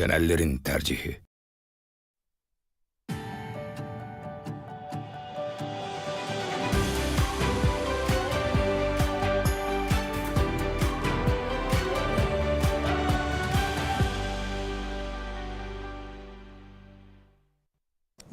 profesyonellerin tercihi.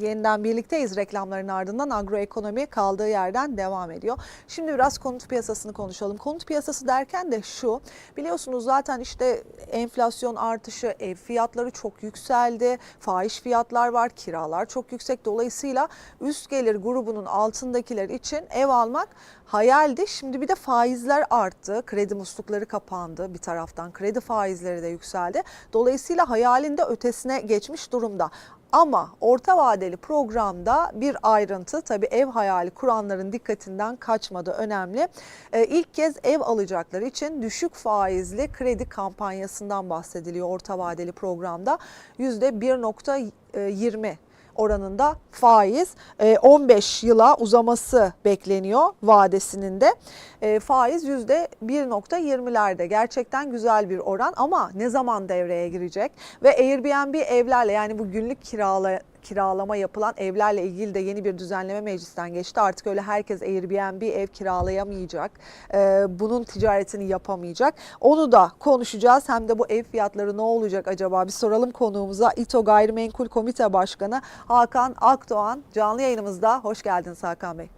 Yeniden birlikteyiz reklamların ardından agroekonomi kaldığı yerden devam ediyor. Şimdi biraz konut piyasasını konuşalım. Konut piyasası derken de şu biliyorsunuz zaten işte enflasyon artışı, ev fiyatları çok yükseldi, fahiş fiyatlar var, kiralar çok yüksek. Dolayısıyla üst gelir grubunun altındakiler için ev almak hayaldi. Şimdi bir de faizler arttı, kredi muslukları kapandı bir taraftan, kredi faizleri de yükseldi. Dolayısıyla hayalinde ötesine geçmiş durumda. Ama orta vadeli programda bir ayrıntı tabii ev hayali kuranların dikkatinden kaçmadı önemli. Ee, ilk kez ev alacaklar için düşük faizli kredi kampanyasından bahsediliyor orta vadeli programda. %1.20 oranında faiz e, 15 yıla uzaması bekleniyor vadesinin de. E, Faiz %1.20'lerde gerçekten güzel bir oran ama ne zaman devreye girecek? Ve Airbnb evlerle yani bu günlük kirala, kiralama yapılan evlerle ilgili de yeni bir düzenleme meclisten geçti. Artık öyle herkes Airbnb ev kiralayamayacak. E, Bunun ticaretini yapamayacak. Onu da konuşacağız. Hem de bu ev fiyatları ne olacak acaba? Bir soralım konuğumuza. İTO Gayrimenkul Komite Başkanı Hakan Akdoğan canlı yayınımızda. Hoş geldiniz Hakan Bey.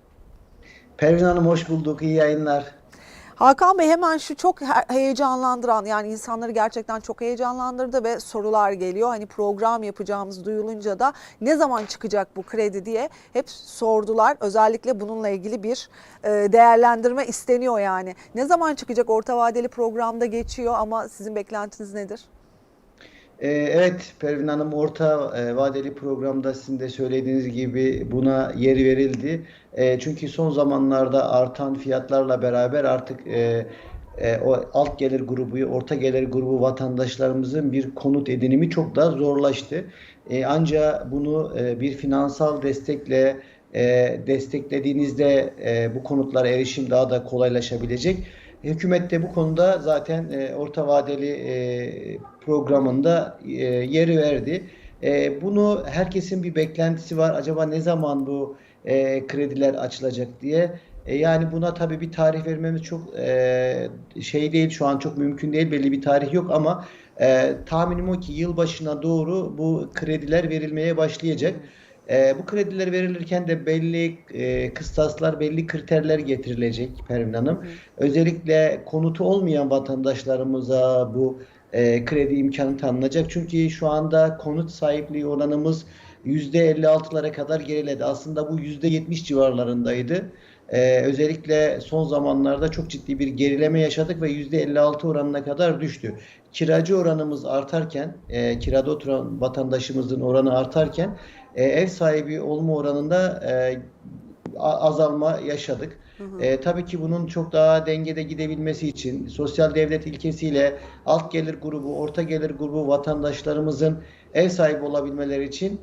Pervin Hanım hoş bulduk. İyi yayınlar. Hakan Bey hemen şu çok he- heyecanlandıran yani insanları gerçekten çok heyecanlandırdı ve sorular geliyor. Hani program yapacağımız duyulunca da ne zaman çıkacak bu kredi diye hep sordular. Özellikle bununla ilgili bir e, değerlendirme isteniyor yani. Ne zaman çıkacak orta vadeli programda geçiyor ama sizin beklentiniz nedir? Ee, evet Pervin Hanım orta e, vadeli programda sizin de söylediğiniz gibi buna yer verildi. E, çünkü son zamanlarda artan fiyatlarla beraber artık e, e, o alt gelir grubu, orta gelir grubu vatandaşlarımızın bir konut edinimi çok daha zorlaştı. E, ancak bunu e, bir finansal destekle e, desteklediğinizde e, bu konutlara erişim daha da kolaylaşabilecek. Hükümet de bu konuda zaten e, orta vadeli e, programında e, yeri verdi. E, bunu herkesin bir beklentisi var. Acaba ne zaman bu e, krediler açılacak diye. E, yani buna tabii bir tarih vermemiz çok e, şey değil. Şu an çok mümkün değil. Belli bir tarih yok ama e, tahminim o ki yılbaşına doğru bu krediler verilmeye başlayacak. E, bu krediler verilirken de belli e, kıstaslar, belli kriterler getirilecek Pervin Hanım. Özellikle konutu olmayan vatandaşlarımıza bu e, kredi imkanı tanınacak. Çünkü şu anda konut sahipliği oranımız %56'lara kadar geriledi. Aslında bu %70 civarlarındaydı. E, özellikle son zamanlarda çok ciddi bir gerileme yaşadık ve %56 oranına kadar düştü. Kiracı oranımız artarken, e, kirada oturan vatandaşımızın oranı artarken e, ev sahibi olma oranında e, azalma yaşadık. E, tabii ki bunun çok daha dengede gidebilmesi için sosyal devlet ilkesiyle alt gelir grubu, orta gelir grubu vatandaşlarımızın ev sahibi olabilmeleri için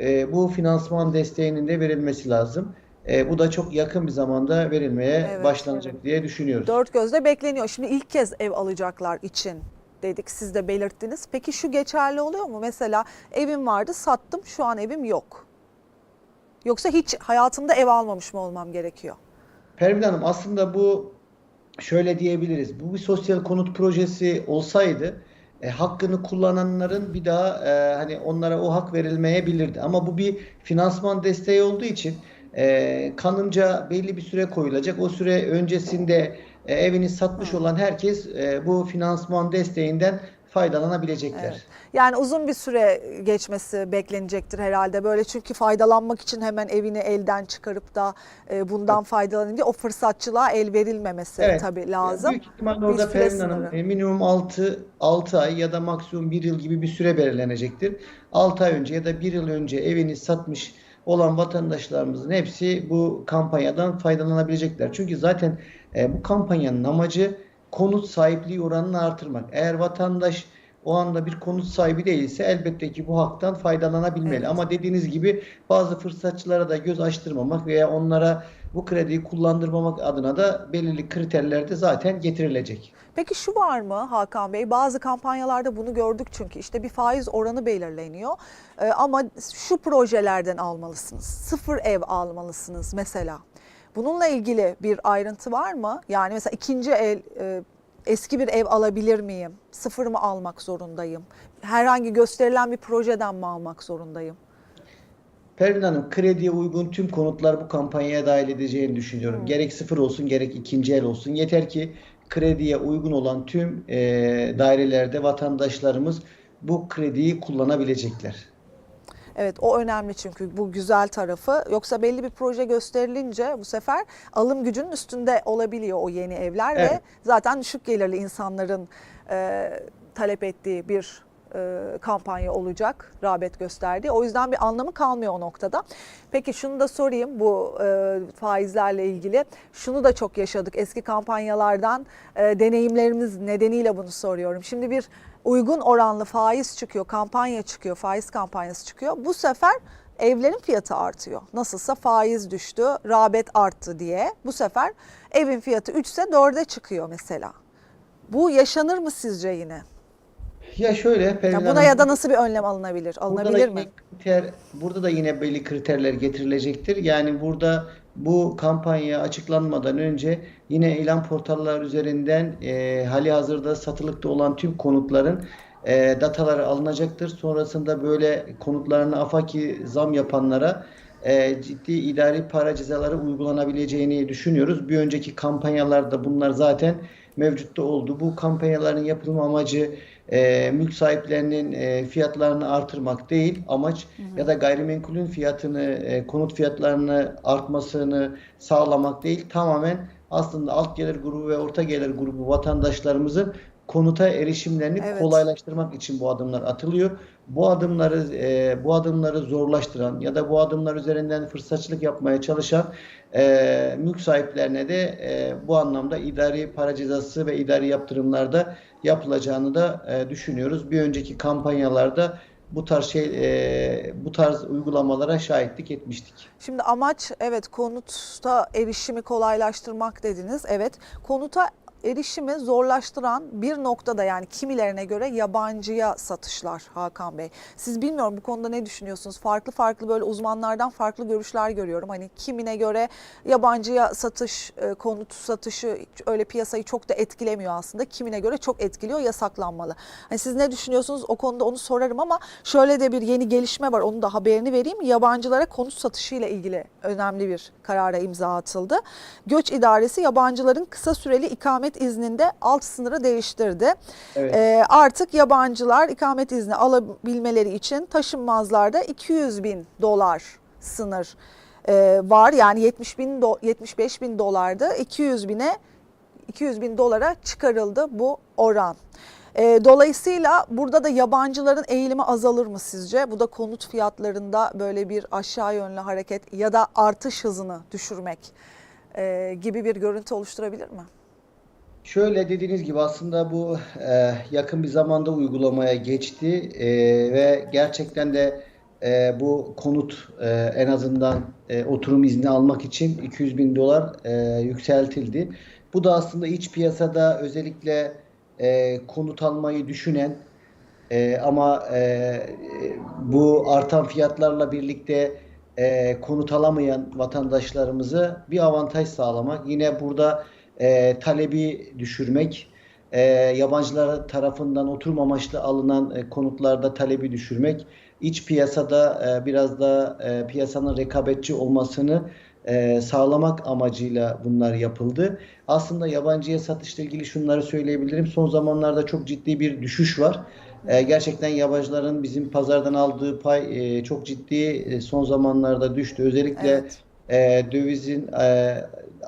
e, bu finansman desteğinin de verilmesi lazım. E, bu da çok yakın bir zamanda verilmeye Evet, başlanacak diye düşünüyoruz. Dört gözle bekleniyor. Şimdi ilk kez ev alacaklar için dedik siz de belirttiniz. Peki şu geçerli oluyor mu? Mesela evim vardı sattım şu an evim yok. Yoksa hiç hayatımda ev almamış mı olmam gerekiyor? Pervin Hanım aslında bu şöyle diyebiliriz. Bu bir sosyal konut projesi olsaydı e, hakkını kullananların bir daha e, hani onlara o hak verilmeyebilirdi. Ama bu bir finansman desteği olduğu için e, kanınca belli bir süre koyulacak. O süre öncesinde e, evini satmış olan herkes e, bu finansman desteğinden faydalanabilecekler. Evet. Yani uzun bir süre geçmesi beklenecektir herhalde böyle çünkü faydalanmak için hemen evini elden çıkarıp da e, bundan faydalanayım diye o fırsatçılığa el verilmemesi Evet. tabii lazım. Büyük ihtimalle orada Pervin Hanım e, minimum 6, 6 ay ya da maksimum 1 yıl gibi bir süre belirlenecektir. 6 ay önce ya da 1 yıl önce evini satmış olan vatandaşlarımızın hepsi bu kampanyadan faydalanabilecekler. Çünkü zaten e, bu kampanyanın amacı konut sahipliği oranını artırmak. Eğer vatandaş o anda bir konut sahibi değilse elbette ki bu haktan faydalanabilmeli. Evet. Ama dediğiniz gibi bazı fırsatçılara da göz açtırmamak veya onlara Bu krediyi kullandırmamak adına da belirli kriterler de zaten getirilecek. Peki şu var mı Hakan Bey? Bazı kampanyalarda bunu gördük çünkü işte bir faiz oranı belirleniyor. Ee, ama şu projelerden almalısınız. Sıfır ev almalısınız mesela. Bununla ilgili bir ayrıntı var mı? Yani mesela ikinci el e, eski bir ev alabilir miyim? Sıfır mı almak zorundayım? Herhangi gösterilen bir projeden mi almak zorundayım? Pervin Hanım, krediye uygun tüm konutlar bu kampanyaya dahil edeceğini düşünüyorum. Gerek sıfır olsun gerek ikinci el olsun. Yeter ki krediye uygun olan tüm e, dairelerde vatandaşlarımız bu krediyi kullanabilecekler. Evet o önemli çünkü bu güzel tarafı. Yoksa belli bir proje gösterilince bu sefer alım gücünün üstünde olabiliyor o yeni evler ve Evet. zaten düşük gelirli insanların e, talep ettiği bir e, kampanya olacak, rağbet gösterdiği. O yüzden bir anlamı kalmıyor o noktada. Peki şunu da sorayım bu e, faizlerle ilgili. Şunu da çok yaşadık eski kampanyalardan e, deneyimlerimiz nedeniyle bunu soruyorum. Şimdi bir uygun oranlı faiz çıkıyor, kampanya çıkıyor, faiz kampanyası çıkıyor. Bu sefer evlerin fiyatı artıyor. Nasılsa faiz düştü, rağbet arttı diye. Bu sefer evin fiyatı 3 ise 4'e çıkıyor mesela. Bu yaşanır mı sizce yine? Ya şöyle Pervin Ya buna Hanım, ya da nasıl bir önlem alınabilir? Burada Alınabilir yine mi? kriter, burada da yine belli kriterler getirilecektir. Yani burada bu kampanya açıklanmadan önce yine ilan portallar üzerinden e, hali hazırda satılıkta olan tüm konutların e, dataları alınacaktır. Sonrasında böyle konutlarına afaki zam yapanlara e, ciddi idari para cezaları uygulanabileceğini düşünüyoruz. Bir önceki kampanyalarda bunlar zaten mevcutta oldu. Bu kampanyaların yapılma amacı e, mülk sahiplerinin e, fiyatlarını artırmak değil. Amaç ya da gayrimenkulün fiyatını, e, konut fiyatlarını artmasını sağlamak değil. Tamamen aslında alt gelir grubu ve orta gelir grubu vatandaşlarımızın konuta erişimlerini Evet. kolaylaştırmak için bu adımlar atılıyor. Bu adımları e, bu adımları zorlaştıran ya da bu adımlar üzerinden fırsatçılık yapmaya çalışan e, mülk sahiplerine de e, bu anlamda idari para cezası ve idari yaptırımlarda yapılacağını da e, düşünüyoruz. Bir önceki kampanyalarda bu tarz şey e, bu tarz uygulamalara şahitlik etmiştik. Şimdi amaç evet konuta erişimi kolaylaştırmak dediniz. Evet konuta erişimi zorlaştıran bir noktada yani kimilerine göre yabancıya satışlar Hakan Bey. Siz bilmiyorum bu konuda ne düşünüyorsunuz? Farklı farklı böyle uzmanlardan farklı görüşler görüyorum. Hani kimine göre yabancıya satış, e, konut satışı öyle piyasayı çok da etkilemiyor aslında. Kimine göre çok etkiliyor, yasaklanmalı. Hani siz ne düşünüyorsunuz? O konuda onu sorarım ama şöyle de bir yeni gelişme var. Onun da haberini vereyim. Yabancılara konut satışı ile ilgili önemli bir karara imza atıldı. Göç İdaresi yabancıların kısa süreli ikamet izninde alt sınırı değiştirdi. Evet. Ee, artık yabancılar ikamet izni alabilmeleri için taşınmazlarda 200 bin dolar sınır e, var. Yani 70 bin do- 75 bin dolardı. 200 bine 200 bin dolara çıkarıldı bu oran. E, dolayısıyla burada da yabancıların eğilimi azalır mı sizce? Bu da konut fiyatlarında böyle bir aşağı yönlü hareket ya da artış hızını düşürmek e, gibi bir görüntü oluşturabilir mi? Şöyle dediğiniz gibi aslında bu e, yakın bir zamanda uygulamaya geçti e, ve gerçekten de e, bu konut e, en azından e, oturum izni almak için 200 bin dolar e, yükseltildi. Bu da aslında iç piyasada özellikle e, konut almayı düşünen e, ama e, bu artan fiyatlarla birlikte e, konut alamayan vatandaşlarımızı bir avantaj sağlamak. Yine burada e, talebi düşürmek, e, yabancılar tarafından oturum amaçlı alınan e, konutlarda talebi düşürmek, iç piyasada e, biraz da e, piyasanın rekabetçi olmasını e, sağlamak amacıyla bunlar yapıldı. Aslında yabancıya satışla ilgili şunları söyleyebilirim. Son zamanlarda çok ciddi bir düşüş var. E, gerçekten yabancıların bizim pazardan aldığı pay e, çok ciddi e, son zamanlarda düştü. Özellikle Evet. e, dövizin e,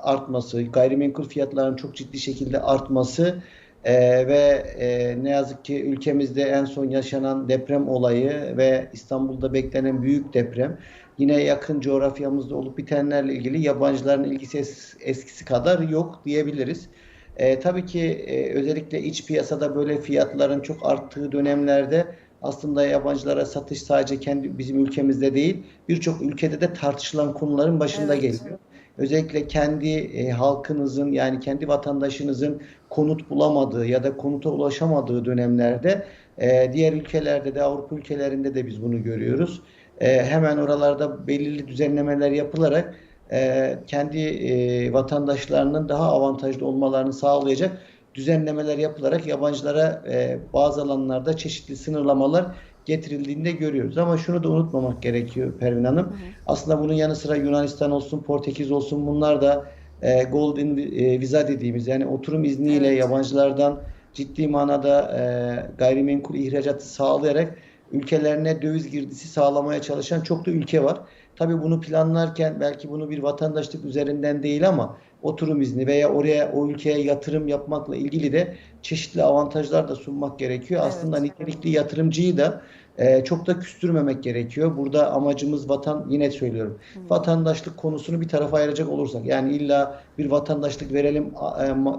artması, gayrimenkul fiyatlarının çok ciddi şekilde artması e, ve e, ne yazık ki ülkemizde en son yaşanan deprem olayı ve İstanbul'da beklenen büyük deprem yine yakın coğrafyamızda olup bitenlerle ilgili yabancıların ilgisi es- eskisi kadar yok diyebiliriz. E, tabii ki e, özellikle iç piyasada böyle fiyatların çok arttığı dönemlerde aslında yabancılara satış sadece kendi bizim ülkemizde değil birçok ülkede de tartışılan konuların başında Evet. geliyor. Özellikle kendi e, halkınızın yani kendi vatandaşınızın konut bulamadığı ya da konuta ulaşamadığı dönemlerde e, diğer ülkelerde de Avrupa ülkelerinde de biz bunu görüyoruz. E, hemen oralarda belirli düzenlemeler yapılarak e, kendi e, vatandaşlarının daha avantajlı olmalarını sağlayacak düzenlemeler yapılarak yabancılara e, bazı alanlarda çeşitli sınırlamalar getirildiğinde görüyoruz. Ama şunu da unutmamak gerekiyor Pervin Hanım. Aslında bunun yanı sıra Yunanistan olsun, Portekiz olsun bunlar da e, Golden e, Visa dediğimiz yani oturum izniyle Evet. yabancılardan ciddi manada e, gayrimenkul ihracatı sağlayarak ülkelerine döviz girdisi sağlamaya çalışan çok da ülke var. Tabii bunu planlarken belki bunu bir vatandaşlık üzerinden değil ama oturum izni veya oraya o ülkeye yatırım yapmakla ilgili de çeşitli avantajlar da sunmak gerekiyor. Evet. Aslında nitelikli yatırımcıyı da e, çok da küstürmemek gerekiyor. Burada amacımız vatan yine söylüyorum. Vatandaşlık konusunu bir tarafa ayıracak olursak yani illa bir vatandaşlık verelim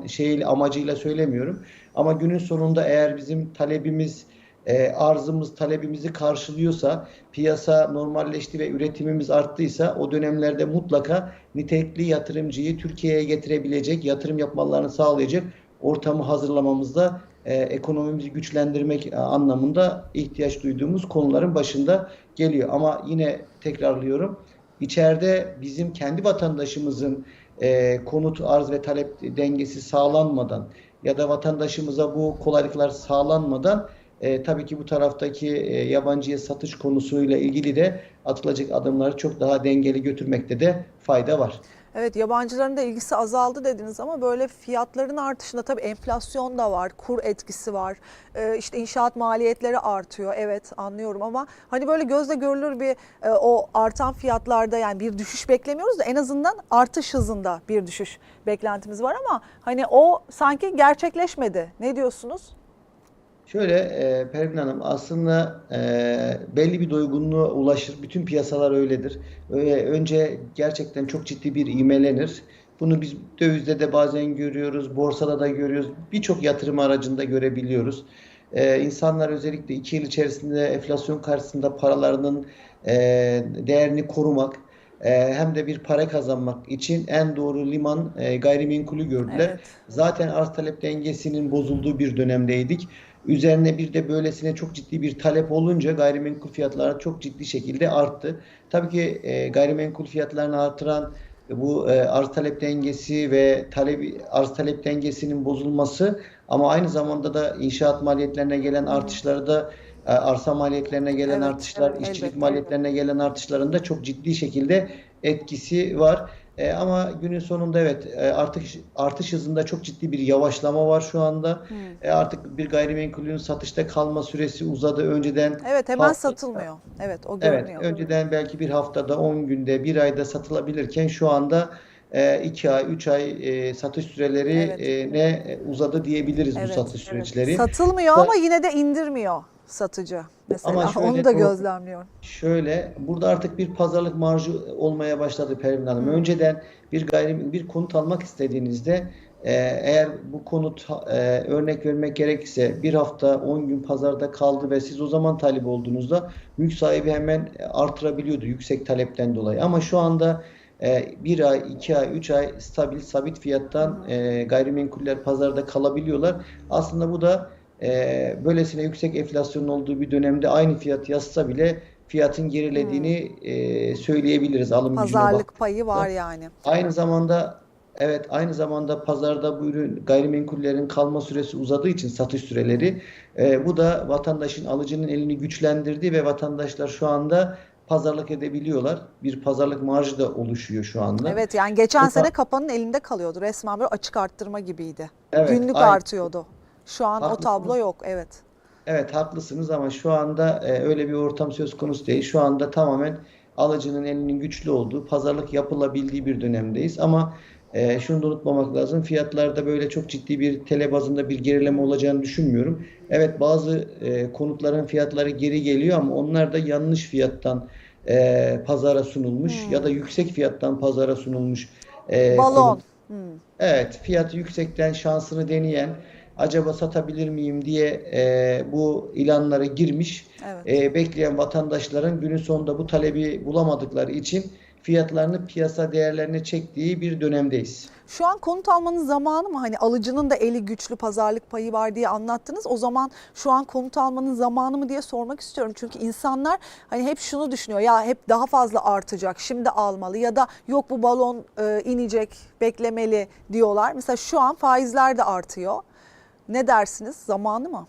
e, şey amacıyla söylemiyorum. Ama günün sonunda eğer bizim talebimiz e, arzımız talebimizi karşılıyorsa, piyasa normalleşti ve üretimimiz arttıysa o dönemlerde mutlaka nitelikli yatırımcıyı Türkiye'ye getirebilecek, yatırım yapmalarını sağlayacak ortamı hazırlamamızda e, ekonomimizi güçlendirmek e, anlamında ihtiyaç duyduğumuz konuların başında geliyor. Ama yine tekrarlıyorum, içeride bizim kendi vatandaşımızın e, konut arz ve talep dengesi sağlanmadan ya da vatandaşımıza bu kolaylıklar sağlanmadan e, tabii ki bu taraftaki e, yabancıya satış konusuyla ilgili de atılacak adımları çok daha dengeli götürmekte de fayda var. Evet yabancıların da ilgisi azaldı dediniz ama böyle fiyatların artışında tabii enflasyon da var, kur etkisi var. Ee, işte inşaat maliyetleri artıyor. Evet anlıyorum ama hani böyle gözle görülür bir e, o artan fiyatlarda yani bir düşüş beklemiyoruz da en azından artış hızında bir düşüş beklentimiz var ama hani o sanki gerçekleşmedi. Ne diyorsunuz? Şöyle e, Pervin Hanım aslında e, belli bir doygunluğa ulaşır. Bütün piyasalar öyledir. Öyle, önce gerçekten çok ciddi bir ivmelenir. Bunu biz dövizde de bazen görüyoruz, borsada da görüyoruz. Birçok yatırım aracında görebiliyoruz. E, insanlar özellikle iki yıl içerisinde enflasyon karşısında paralarının e, değerini korumak e, hem de bir para kazanmak için en doğru liman e, gayrimenkulü gördüler. Evet. Zaten arz talep dengesinin bozulduğu bir dönemdeydik. Üzerine bir de böylesine çok ciddi bir talep olunca gayrimenkul fiyatları çok ciddi şekilde arttı. Tabii ki e, gayrimenkul fiyatlarını artıran bu e, arz talep dengesi ve talep arz talep dengesinin bozulması ama aynı zamanda da inşaat maliyetlerine gelen artışları da e, arsa maliyetlerine gelen Evet, artışlar, evet, işçilik elbette. maliyetlerine gelen artışların da çok ciddi şekilde etkisi var. E, ama günün sonunda evet e, artış artış hızında çok ciddi bir yavaşlama var şu anda. E, artık bir gayrimenkulün satışta kalma süresi uzadı. Önceden Evet hemen hafta- satılmıyor. Evet o Evet, görünüyor. önceden belki bir haftada, 10 günde, bir ayda satılabilirken şu anda 2 ay, 3 ay e, satış süreleri Evet. e, ne uzadı diyebiliriz bu Evet, satış evet. süreçleri. Satılmıyor Da- ama yine de indirmiyor satıcı. Mesela Ama şöyle onu da gözlemliyorum. Şöyle, burada artık bir pazarlık marjı olmaya başladı Pervin Hanım. Önceden bir gayri bir konut almak istediğinizde e, eğer bu konut e, örnek vermek gerekirse bir hafta 10 gün pazarda kaldı ve siz o zaman talip olduğunuzda mülk sahibi hemen artırabiliyordu yüksek talepten dolayı. Ama şu anda e, bir ay, iki ay, üç ay stabil, sabit fiyattan e, gayrimenkuller pazarda kalabiliyorlar. Aslında bu da e, böylesine yüksek enflasyonun olduğu bir dönemde aynı fiyat yazsa bile fiyatın gerilediğini e, söyleyebiliriz alım. Pazarlık payı var yani. Aynı zamanda evet aynı zamanda pazarda bu ürün gayrimenkullerin kalma süresi uzadığı için satış süreleri e, bu da vatandaşın alıcının elini güçlendirdi ve vatandaşlar şu anda pazarlık edebiliyorlar. Bir pazarlık marjı da oluşuyor şu anda. Evet yani geçen da- sene kapanın elinde kalıyordu. Resmen böyle açık arttırma gibiydi. Evet, Günlük aynen. artıyordu. Şu an o Haklısınız. tablo yok. Evet. Evet haklısınız ama şu anda e, öyle bir ortam söz konusu değil. Şu anda tamamen alıcının elinin güçlü olduğu, pazarlık yapılabildiği bir dönemdeyiz. Ama e, şunu da unutmamak lazım. Fiyatlarda böyle çok ciddi bir tele bazında bir gerileme olacağını düşünmüyorum. Evet bazı e, konutların fiyatları geri geliyor ama onlar da yanlış fiyattan e, pazara sunulmuş ya da yüksek fiyattan pazara sunulmuş e, Balon. konut. Hmm. Evet, fiyatı yüksekten şansını deneyen, acaba satabilir miyim diye e, bu ilanlara girmiş, Evet. e, bekleyen vatandaşların günün sonunda bu talebi bulamadıkları için fiyatlarını piyasa değerlerine çektiği bir dönemdeyiz. Şu an konut almanın zamanı mı? Hani alıcının da eli güçlü pazarlık payı var diye anlattınız. O zaman şu an konut almanın zamanı mı diye sormak istiyorum. Çünkü insanlar hani hep şunu düşünüyor. Ya hep daha fazla artacak. Şimdi almalı ya da yok bu balon e, inecek, beklemeli diyorlar. Mesela şu an faizler de artıyor. Ne dersiniz? Zamanı mı?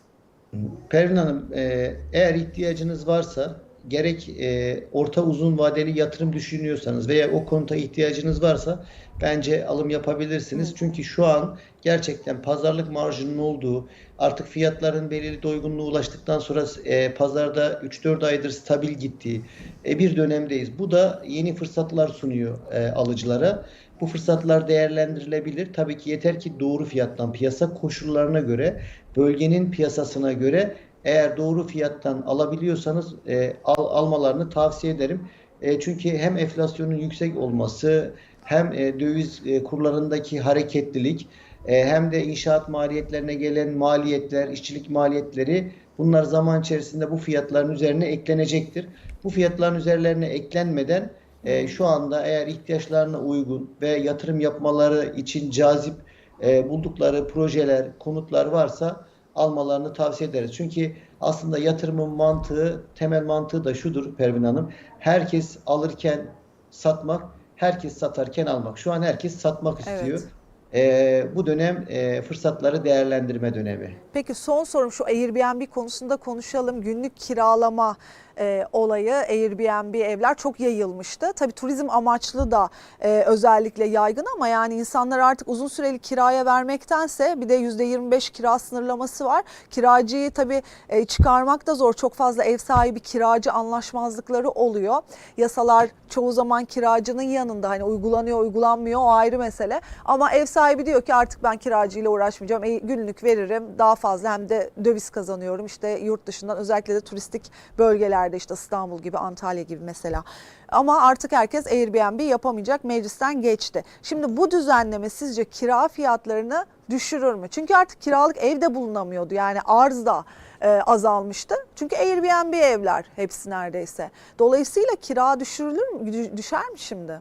Pervin Hanım, e, eğer ihtiyacınız varsa gerek e, orta uzun vadeli yatırım düşünüyorsanız veya o konuta ihtiyacınız varsa bence alım yapabilirsiniz. Çünkü şu an gerçekten pazarlık marjının olduğu, artık fiyatların belirli doygunluğu ulaştıktan sonra e, pazarda 3-4 aydır stabil gittiği e, bir dönemdeyiz. Bu da yeni fırsatlar sunuyor e, alıcılara. Bu fırsatlar değerlendirilebilir. Tabii ki yeter ki doğru fiyattan, piyasa koşullarına göre, bölgenin piyasasına göre eğer doğru fiyattan alabiliyorsanız e, al, almalarını tavsiye ederim. E, çünkü hem enflasyonun yüksek olması, hem e, döviz e, kurlarındaki hareketlilik, e, hem de inşaat maliyetlerine gelen maliyetler, işçilik maliyetleri bunlar zaman içerisinde bu fiyatların üzerine eklenecektir. Bu fiyatların üzerlerine eklenmeden e, şu anda eğer ihtiyaçlarına uygun ve yatırım yapmaları için cazip e, buldukları projeler, konutlar varsa almalarını tavsiye ederiz. Çünkü aslında yatırımın mantığı, temel mantığı da şudur Pervin Hanım. Herkes alırken satmak, herkes satarken almak. Şu an herkes satmak istiyor. Evet. E, bu dönem e, fırsatları değerlendirme dönemi. Peki son sorum şu Airbnb konusunda konuşalım. Günlük kiralama e, olayı Airbnb evler çok yayılmıştı. Tabii turizm amaçlı da e, özellikle yaygın ama yani insanlar artık uzun süreli kiraya vermektense bir de %25 kira sınırlaması var. Kiracıyı tabii e, çıkarmak da zor. Çok fazla ev sahibi kiracı anlaşmazlıkları oluyor. Yasalar çoğu zaman kiracının yanında hani uygulanıyor uygulanmıyor o ayrı mesele. Ama ev sahibi diyor ki artık ben kiracıyla uğraşmayacağım. E, günlük veririm daha fazla hem de döviz kazanıyorum. İşte yurt dışından özellikle de turistik bölgelerde işte İstanbul gibi Antalya gibi mesela. Ama artık herkes Airbnb yapamayacak meclisten geçti. Şimdi bu düzenleme sizce kira fiyatlarını düşürür mü? Çünkü artık kiralık evde bulunamıyordu yani arz da e, azalmıştı. Çünkü Airbnb evler hepsi neredeyse. Dolayısıyla kira düşürülür mü? Dü- Düşer mi şimdi?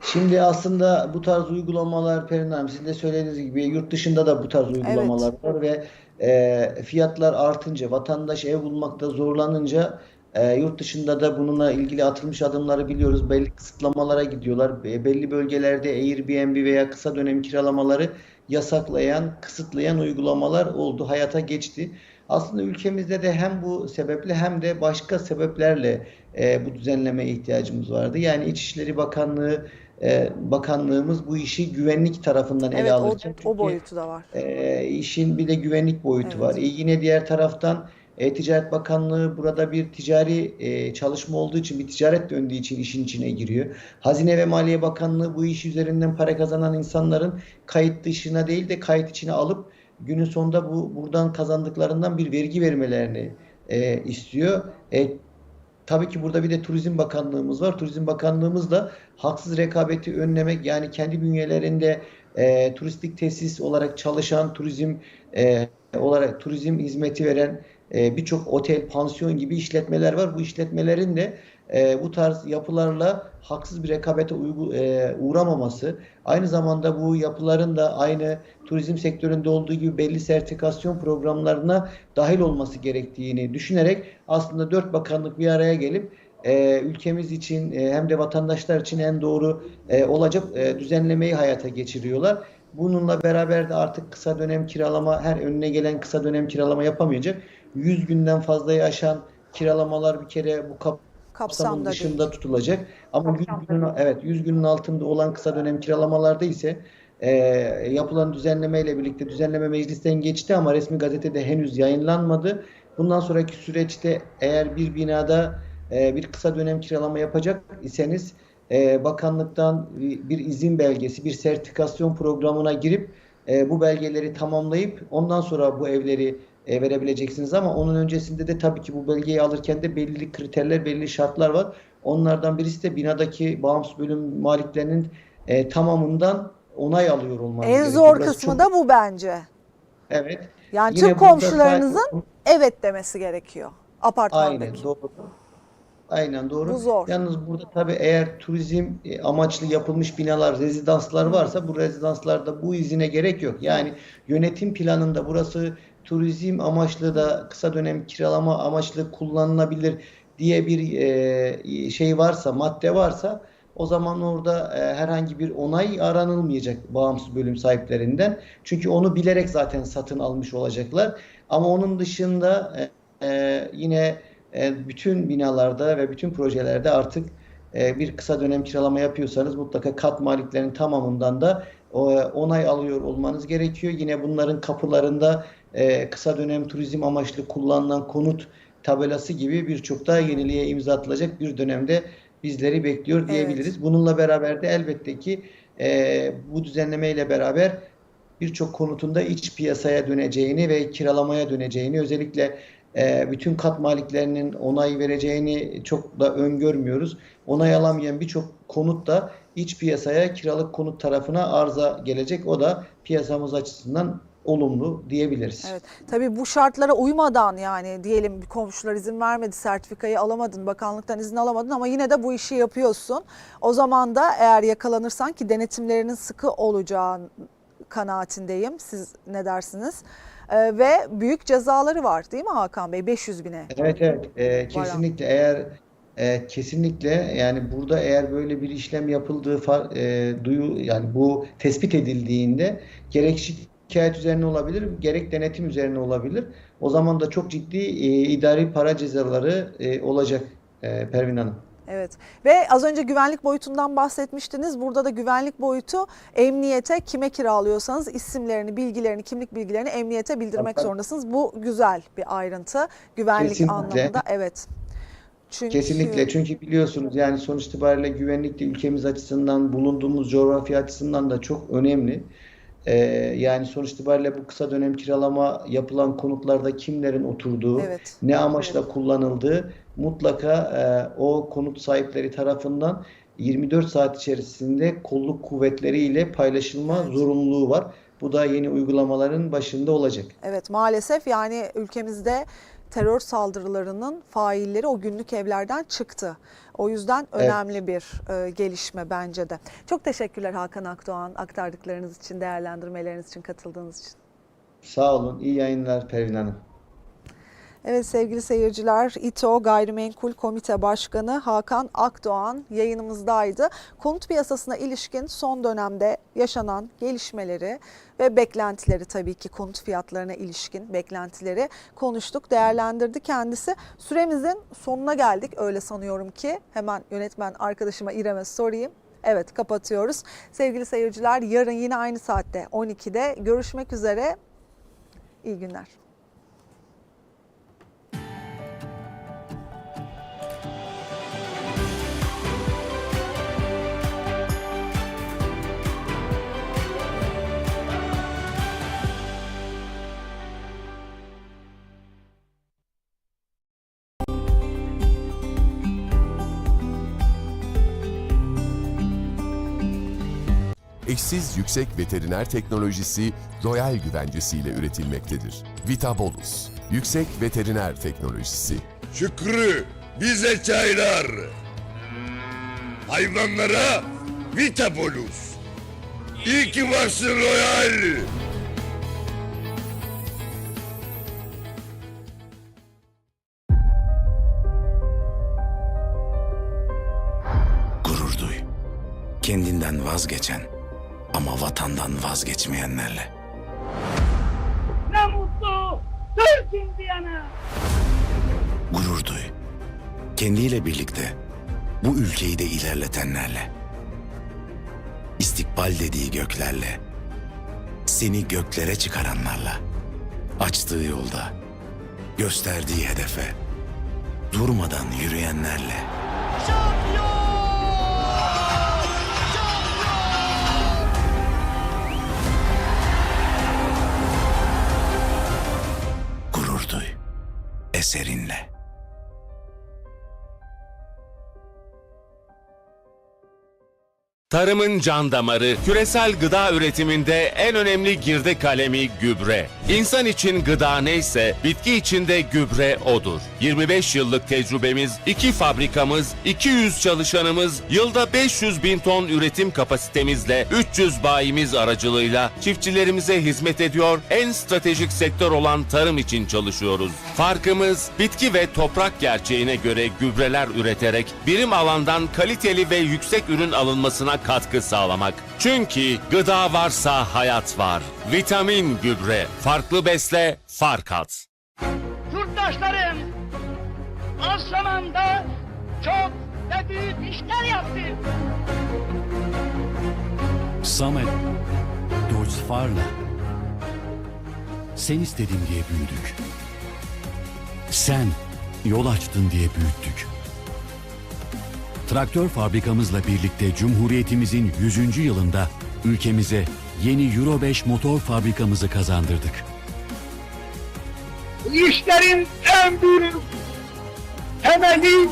Şimdi aslında bu tarz uygulamalar Perin Hanım sizin de söylediğiniz gibi yurt dışında da bu tarz uygulamalar var ve e, fiyatlar artınca vatandaş ev bulmakta zorlanınca e, yurt dışında da bununla ilgili atılmış adımları biliyoruz. Belli kısıtlamalara gidiyorlar. Be- Belli bölgelerde Airbnb veya kısa dönem kiralamaları yasaklayan, kısıtlayan uygulamalar oldu, hayata geçti. Aslında ülkemizde de hem bu sebeple hem de başka sebeplerle e, bu düzenlemeye ihtiyacımız vardı. Yani İçişleri Bakanlığı e, Bakanlığımız bu işi güvenlik tarafından ele Evet o, alırken o Türkiye boyutu da var. e, işin bir de güvenlik boyutu Evet. var. E, yine diğer taraftan e, Ticaret Bakanlığı burada bir ticari e, çalışma olduğu için, bir ticaret döndüğü için işin içine giriyor. Hazine ve Maliye Bakanlığı bu iş üzerinden para kazanan insanların kayıt dışına değil de kayıt içine alıp günün sonunda bu buradan kazandıklarından bir vergi vermelerini e, istiyor. E, Tabii ki burada bir de Turizm Bakanlığımız var. Turizm Bakanlığımız da haksız rekabeti önlemek yani kendi bünyelerinde e, turistik tesis olarak çalışan turizm e, olarak turizm hizmeti veren e, birçok otel, pansiyon gibi işletmeler var. Bu işletmelerin de e, bu tarz yapılarla haksız bir rekabete uygu, e, uğramaması, aynı zamanda bu yapıların da aynı turizm sektöründe olduğu gibi belli sertifikasyon programlarına dahil olması gerektiğini düşünerek aslında dört bakanlık bir araya gelip e, ülkemiz için e, hem de vatandaşlar için en doğru e, olacak e, düzenlemeyi hayata geçiriyorlar. Bununla beraber de artık kısa dönem kiralama her önüne gelen kısa dönem kiralama yapamayacak. 100 günden fazlayı aşan kiralamalar bir kere bu kapsamın Kapsamda değil. dışında tutulacak. Ama 100 günün evet 100 günün altında olan kısa dönem kiralamalarda ise e, yapılan düzenlemeyle birlikte düzenleme meclisten geçti ama resmi gazetede henüz yayınlanmadı. Bundan sonraki süreçte eğer bir binada e, bir kısa dönem kiralama yapacak iseniz e, bakanlıktan bir bir izin belgesi, bir sertifikasyon programına girip e, bu belgeleri tamamlayıp ondan sonra bu evleri e, verebileceksiniz ama onun öncesinde de tabii ki bu belgeyi alırken de belli kriterler, belli şartlar var. Onlardan birisi de binadaki bağımsız bölüm maliklerinin e, tamamından onay alıyor olmanız En gerekiyor. zor Burası kısmı çok- da bu bence. evet. Yani Yine tüm komşularınızın sadece- evet demesi gerekiyor Aynen apartmandaki. doğru. Aynen doğru. Bu zor. Yalnız burada tabii eğer turizm e, amaçlı yapılmış binalar, rezidanslar varsa bu rezidanslarda bu izine gerek yok. Yani yönetim planında burası turizm amaçlı da kısa dönem kiralama amaçlı kullanılabilir diye bir e, şey varsa, madde varsa o zaman orada e, herhangi bir onay aranılmayacak bağımsız bölüm sahiplerinden. Çünkü onu bilerek zaten satın almış olacaklar. Ama onun dışında e, e, yine e, bütün binalarda ve bütün projelerde artık e, bir kısa dönem kiralama yapıyorsanız mutlaka kat maliklerin tamamından da onay alıyor olmanız gerekiyor. Yine bunların kapılarında e, kısa dönem turizm amaçlı kullanılan konut tabelası gibi birçok daha yeniliğe imza atılacak bir dönemde bizleri bekliyor diyebiliriz. Bununla beraber de elbette ki e, bu düzenlemeyle beraber birçok konutun da iç piyasaya döneceğini ve kiralamaya döneceğini özellikle e, bütün kat maliklerinin onay vereceğini çok da öngörmüyoruz. Onay alamayan birçok konut da iç piyasaya kiralık konut tarafına arıza gelecek. O da piyasamız açısından olumlu diyebiliriz. Evet. Tabii bu şartlara uymadan yani diyelim komşular izin vermedi, sertifikayı alamadın, bakanlıktan izin alamadın ama yine de bu işi yapıyorsun. O zaman da eğer yakalanırsan ki denetimlerinin sıkı olacağı kanaatindeyim. Siz ne dersiniz? Ee, ve büyük cezaları var değil mi Hakan Bey? 500 bine. Evet evet Ee, kesinlikle eğer e, kesinlikle yani burada eğer böyle bir işlem yapıldığı e, duyu yani bu tespit edildiğinde gerek şikayet üzerine olabilir gerek denetim üzerine olabilir. O zaman da çok ciddi e, idari para cezaları e, olacak e, Pervin Hanım. Evet ve az önce güvenlik boyutundan bahsetmiştiniz. Burada da güvenlik boyutu emniyete kime kiralıyorsanız isimlerini, bilgilerini, kimlik bilgilerini emniyete bildirmek Tabii. zorundasınız. Bu güzel bir ayrıntı güvenlik Kesinlikle. anlamında. Evet. Çünkü Kesinlikle çünkü biliyorsunuz yani sonuç itibariyle güvenlik de ülkemiz açısından bulunduğumuz coğrafya açısından da çok önemli. Ee, yani sonuç itibariyle bu kısa dönem kiralama yapılan konutlarda kimlerin oturduğu, Evet. ne amaçla kullanıldığı mutlaka e, o konut sahipleri tarafından 24 saat içerisinde kolluk kuvvetleriyle paylaşılma Evet. zorunluluğu var. Bu da yeni uygulamaların başında olacak. Evet maalesef yani ülkemizde terör saldırılarının failleri o günlük evlerden çıktı. O yüzden Evet. önemli bir e, gelişme bence de. Çok teşekkürler Hakan Akdoğan aktardıklarınız için, değerlendirmeleriniz için, katıldığınız için. Sağ olun, iyi yayınlar Pervin Hanım. Evet sevgili seyirciler, İTO Gayrimenkul Komite Başkanı Hakan Akdoğan yayınımızdaydı. Konut piyasasına ilişkin son dönemde yaşanan gelişmeleri ve beklentileri tabii ki konut fiyatlarına ilişkin beklentileri konuştuk, değerlendirdi kendisi. Süremizin sonuna geldik öyle sanıyorum ki. Hemen yönetmen arkadaşıma İrem'e sorayım. Evet kapatıyoruz. Sevgili seyirciler yarın yine aynı saatte 12'de görüşmek üzere. İyi günler. Eşsiz yüksek veteriner teknolojisi Royal güvencesiyle üretilmektedir. Vitabolus, yüksek veteriner teknolojisi. Şükrü bize çaylar. Hayvanlara Vitabolus. İyi ki varsın Royal. Gurur duy. Kendinden vazgeçen ama vatandan vazgeçmeyenlerle. Ne mutlu Türk'üm diyene. Gurur duy. Kendiyle birlikte bu ülkeyi de ilerletenlerle. İstikbal dediği göklerle. Seni göklere çıkaranlarla. Açtığı yolda, gösterdiği hedefe durmadan yürüyenlerle. Gurur Eserinle. Tarımın can damarı, küresel gıda üretiminde en önemli girdi kalemi gübre. İnsan için gıda neyse, bitki için de gübre odur. 25 yıllık tecrübemiz, 2 fabrikamız, 200 çalışanımız, yılda 500 bin ton üretim kapasitemizle 300 bayimiz aracılığıyla çiftçilerimize hizmet ediyor, en stratejik sektör olan tarım için çalışıyoruz. Farkımız bitki ve toprak gerçeğine göre gübreler üreterek birim alandan kaliteli ve yüksek ürün alınmasına katkı sağlamak. Çünkü gıda varsa hayat var. Vitamin gübre. Farklı besle, fark at. Yurttaşlarım az zamanda çok ve büyük işler yaptı. Samet, Deutschfarla. Sen istedin diye büyüdük. Sen yol açtın diye büyüttük. Traktör fabrikamızla birlikte Cumhuriyetimizin 100. yılında ülkemize yeni Euro 5 motor fabrikamızı kazandırdık. İşlerin en büyük temeli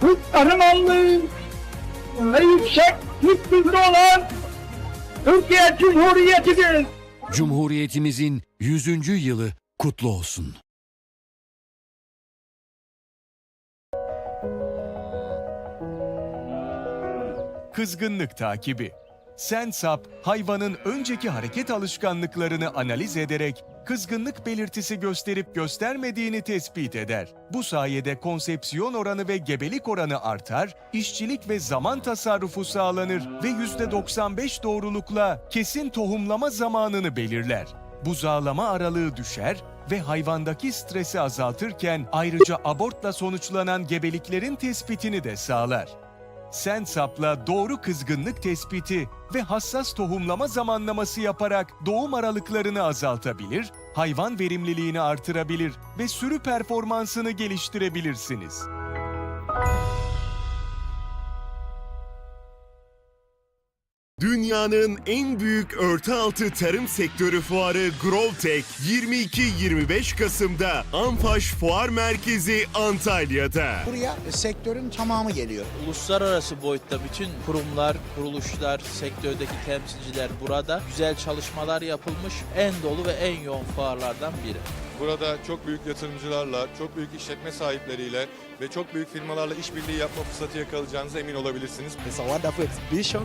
Türk kahramanlığı ve yüksek Türk kültürü olan Türkiye Cumhuriyeti'dir. Cumhuriyetimizin 100. yılı kutlu olsun. Kızgınlık takibi. Sensap, hayvanın önceki hareket alışkanlıklarını analiz ederek kızgınlık belirtisi gösterip göstermediğini tespit eder. Bu sayede konsepsiyon oranı ve gebelik oranı artar, işçilik ve zaman tasarrufu sağlanır ve %95 doğrulukla kesin tohumlama zamanını belirler. Buzağlama aralığı düşer ve hayvandaki stresi azaltırken ayrıca abortla sonuçlanan gebeliklerin tespitini de sağlar. Sensap'la doğru kızgınlık tespiti ve hassas tohumlama zamanlaması yaparak doğum aralıklarını azaltabilir, hayvan verimliliğini artırabilir ve sürü performansını geliştirebilirsiniz. Dünyanın en büyük örtü altı tarım sektörü fuarı Grovtek 22-25 Kasım'da Anfaş Fuar Merkezi Antalya'da. Buraya sektörün tamamı geliyor. Uluslararası boyutta bütün kurumlar, kuruluşlar, sektördeki temsilciler burada. Güzel çalışmalar yapılmış. En dolu ve en yoğun fuarlardan biri. Burada çok büyük yatırımcılarla, çok büyük işletme sahipleriyle ve çok büyük firmalarla işbirliği yapma fırsatı yakalayacağınıza emin olabilirsiniz. It's a wonderful exhibition.